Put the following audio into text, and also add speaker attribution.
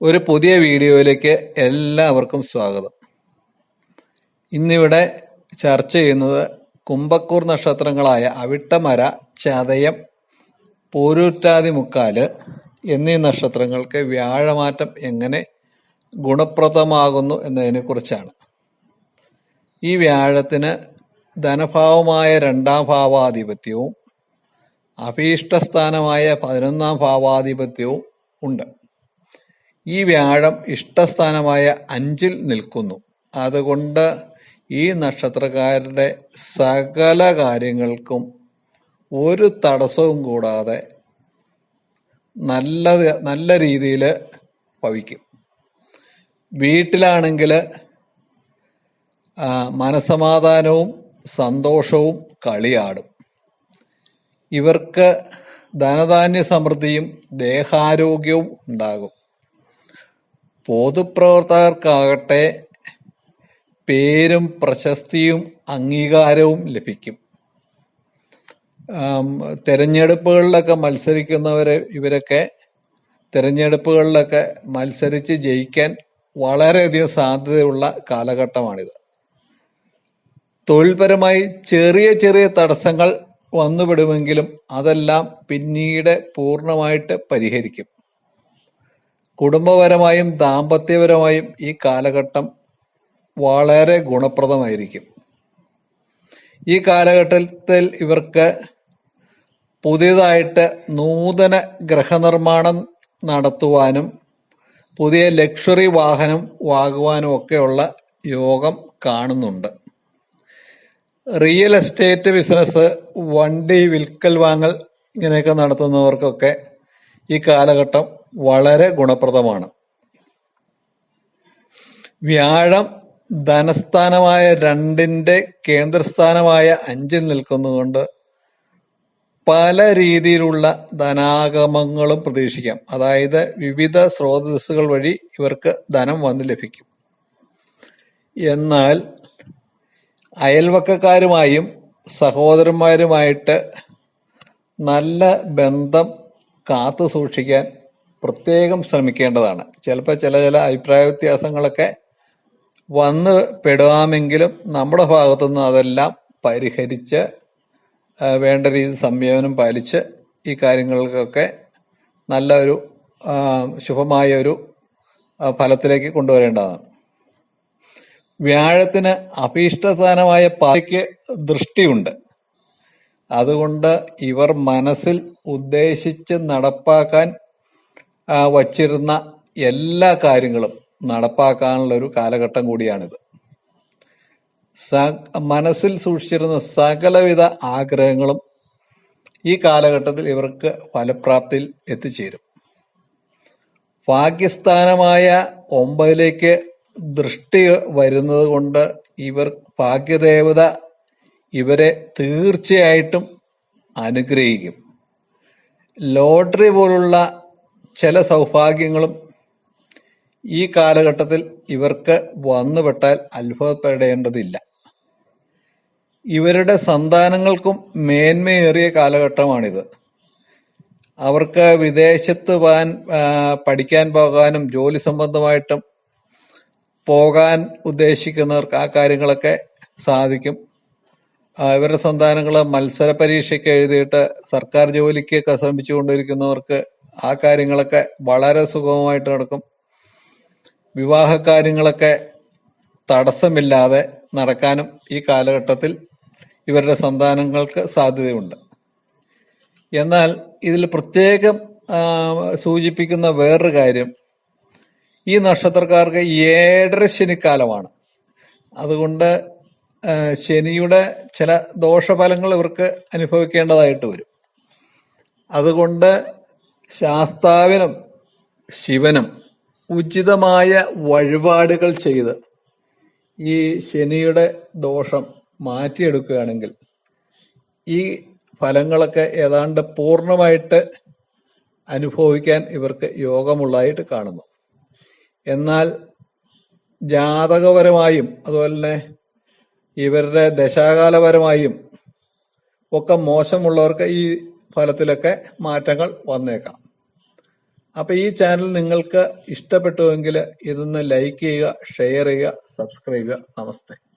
Speaker 1: ഒരു പുതിയ വീഡിയോയിലേക്ക് എല്ലാവർക്കും സ്വാഗതം. ഇന്നിവിടെ ചർച്ച ചെയ്യുന്നത് കുംഭക്കൂർ നക്ഷത്രങ്ങളായ അവിട്ടമര ചതയം പോരൂറ്റാതി മുക്കാൽ എന്നീ നക്ഷത്രങ്ങൾക്ക് വ്യാഴമാറ്റം എങ്ങനെ ഗുണപ്രദമാകുന്നു എന്നതിനെക്കുറിച്ചാണ് ഈ വ്യാഴത്തിന് ധനഭാവമായ രണ്ടാം ഭാവാധിപത്യവും അഭീഷ്ടസ്ഥാനമായ പതിനൊന്നാം ഭാവാധിപത്യവും ഉണ്ട്. ഈ വ്യാഴം ഇഷ്ടസ്ഥാനമായ അഞ്ചിൽ നിൽക്കുന്നു. അതുകൊണ്ട് ഈ നക്ഷത്രക്കാരുടെ സകല കാര്യങ്ങൾക്കും ഒരു തടസ്സവും കൂടാതെ നല്ല നല്ല രീതിയിൽ ഭവിക്കും. വീട്ടിലാണെങ്കിൽ മനസമാധാനവും സന്തോഷവും കളിയാടും. ഇവർക്ക് ധനധാന്യ സമൃദ്ധിയും ദേഹാരോഗ്യവും ഉണ്ടാകും. പൊതുപ്രവർത്തകർക്കാകട്ടെ പേരും പ്രശസ്തിയും അംഗീകാരവും ലഭിക്കും. തെരഞ്ഞെടുപ്പുകളിലൊക്കെ മത്സരിക്കുന്നവര് ഇവരൊക്കെ തെരഞ്ഞെടുപ്പുകളിലൊക്കെ മത്സരിച്ച് ജയിക്കാൻ വളരെയധികം സാധ്യതയുള്ള കാലഘട്ടമാണിത്. തൊഴിൽപരമായി ചെറിയ ചെറിയ തടസ്സങ്ങൾ വന്നുപെടുമെങ്കിലും അതെല്ലാം പിന്നീട് പൂർണമായിട്ട് പരിഹരിക്കും. കുടുംബപരമായും ദാമ്പത്യപരമായും ഈ കാലഘട്ടം വളരെ ഗുണപ്രദമായിരിക്കും. ഈ കാലഘട്ടത്തിൽ ഇവർക്ക് പുതിയതായിട്ട് നൂതന ഗ്രഹനിർമ്മാണം നടത്തുവാനും പുതിയ ലക്ഷറി വാഹനം വാങ്ങുവാനും ഒക്കെയുള്ള യോഗം കാണുന്നുണ്ട്. റിയൽ എസ്റ്റേറ്റ് ബിസിനസ് വണ്ടി വിൽക്കൽ വാങ്ങൽ ഇങ്ങനെയൊക്കെ നടത്തുന്നവർക്കൊക്കെ ഈ കാലഘട്ടം വളരെ ഗുണപ്രദമാണ്. വ്യാഴം ധനസ്ഥാനമായ രണ്ടിന്റെ കേന്ദ്രസ്ഥാനമായ അഞ്ചിൽ നിൽക്കുന്നതുകൊണ്ട് പല രീതിയിലുള്ള ധനാഗമങ്ങളും പ്രതീക്ഷിക്കാം. അതായത് വിവിധ സ്രോതസ്സുകൾ വഴി ഇവർക്ക് ധനം വന്ന് ലഭിക്കും. എന്നാൽ അയൽവക്കക്കാരുമായും സഹോദരന്മാരുമായിട്ട് നല്ല ബന്ധം കാത്തു സൂക്ഷിക്കാൻ പ്രത്യേകം ശ്രമിക്കേണ്ടതാണ്. ചിലപ്പോൾ ചില ചില അഭിപ്രായ വ്യത്യാസങ്ങളൊക്കെ വന്ന് പെടാമെങ്കിലും നമ്മുടെ ഭാഗത്തുനിന്ന് അതെല്ലാം പരിഹരിച്ച് വേണ്ട രീതിയിൽ സംയമനം പാലിച്ച് ഈ കാര്യങ്ങൾക്കൊക്കെ നല്ല ഒരു ശുഭമായ ഒരു ഫലത്തിലേക്ക് കൊണ്ടുവരേണ്ടതാണ്. വ്യാഴത്തിന് അഭീഷ്ടസ്ഥാനമായ പാതിക്ക് ദൃഷ്ടിയുണ്ട്. അതുകൊണ്ട് ഇവർ മനസ്സിൽ ഉദ്ദേശിച്ച് നടപ്പാക്കാൻ വച്ചിരുന്ന എല്ലാ കാര്യങ്ങളും നടപ്പാക്കാനുള്ള ഒരു കാലഘട്ടം കൂടിയാണിത്. മനസ്സിൽ സൂക്ഷിച്ചിരുന്ന സകലവിധ ആഗ്രഹങ്ങളും ഈ കാലഘട്ടത്തിൽ ഇവർക്ക് ഫലപ്രാപ്തിയിൽ എത്തിച്ചേരും. ഭാഗ്യസ്ഥാനമായ ഒമ്പതിലേക്ക് ദൃഷ്ടി വരുന്നത് കൊണ്ട് ഇവർ ഭാഗ്യദേവത ഇവരെ തീർച്ചയായിട്ടും അനുഗ്രഹിക്കും. ലോട്ടറി പോലുള്ള ചില സൗഭാഗ്യങ്ങളും ഈ കാലഘട്ടത്തിൽ ഇവർക്ക് വന്നുപെട്ടാൽ അത്ഭുതപ്പെടേണ്ടതില്ല. ഇവരുടെ സന്താനങ്ങൾക്കും മേന്മയേറിയ കാലഘട്ടമാണിത്. അവർക്ക് വിദേശത്ത് പോകാൻ പഠിക്കാൻ പോകാനും ജോലി സംബന്ധമായിട്ടും പോകാൻ ഉദ്ദേശിക്കുന്നവർക്ക് ആ കാര്യങ്ങളൊക്കെ സാധിക്കും. ഇവരുടെ സന്താനങ്ങൾ മത്സര പരീക്ഷയ്ക്ക് എഴുതിയിട്ട് സർക്കാർ ജോലിക്കൊക്കെ ശ്രമിച്ചുകൊണ്ടിരിക്കുന്നവർക്ക് ആ കാര്യങ്ങളൊക്കെ വളരെ സുഗമമായിട്ട് നടക്കും. വിവാഹ കാര്യങ്ങളൊക്കെ തടസ്സമില്ലാതെ നടക്കാനും ഈ കാലഘട്ടത്തിൽ ഇവരുടെ സന്താനങ്ങൾക്ക് സാധ്യതയുണ്ട്. എന്നാൽ ഇതിൽ പ്രത്യേകം സൂചിപ്പിക്കുന്ന വേറൊരു കാര്യം ഈ നക്ഷത്രക്കാർക്ക് ഏഴര ശനിക്കാലമാണ്. അതുകൊണ്ട് ശനിയുടെ ചില ദോഷഫലങ്ങൾ ഇവർക്ക് അനുഭവിക്കേണ്ടതായിട്ട് വരും. അതുകൊണ്ട് ശാസ്താവിനും ശിവനും ഉചിതമായ വഴിപാടുകൾ ചെയ്ത് ഈ ശനിയുടെ ദോഷം മാറ്റിയെടുക്കുകയാണെങ്കിൽ ഈ ഫലങ്ങളൊക്കെ ഏതാണ്ട് പൂർണമായിട്ട് അനുഭവിക്കാൻ ഇവർക്ക് യോഗമുള്ളതായിട്ട് കാണുന്നു. എന്നാൽ ജാതകപരമായും അതുപോലെ തന്നെ ഇവരുടെ ദശാകാലപരമായും ഒക്കെ മോശമുള്ളവർക്ക് ഈ ഫലത്തിലൊക്കെ മാറ്റങ്ങൾ വന്നേക്കാം. അപ്പൊ ഈ ചാനൽ നിങ്ങൾക്ക് ഇഷ്ടപ്പെട്ടുവെങ്കിൽ ഇതൊന്ന് ലൈക്ക് ചെയ്യുക ഷെയർ ചെയ്യുക സബ്സ്ക്രൈബ് ചെയ്യുക. നമസ്തേ.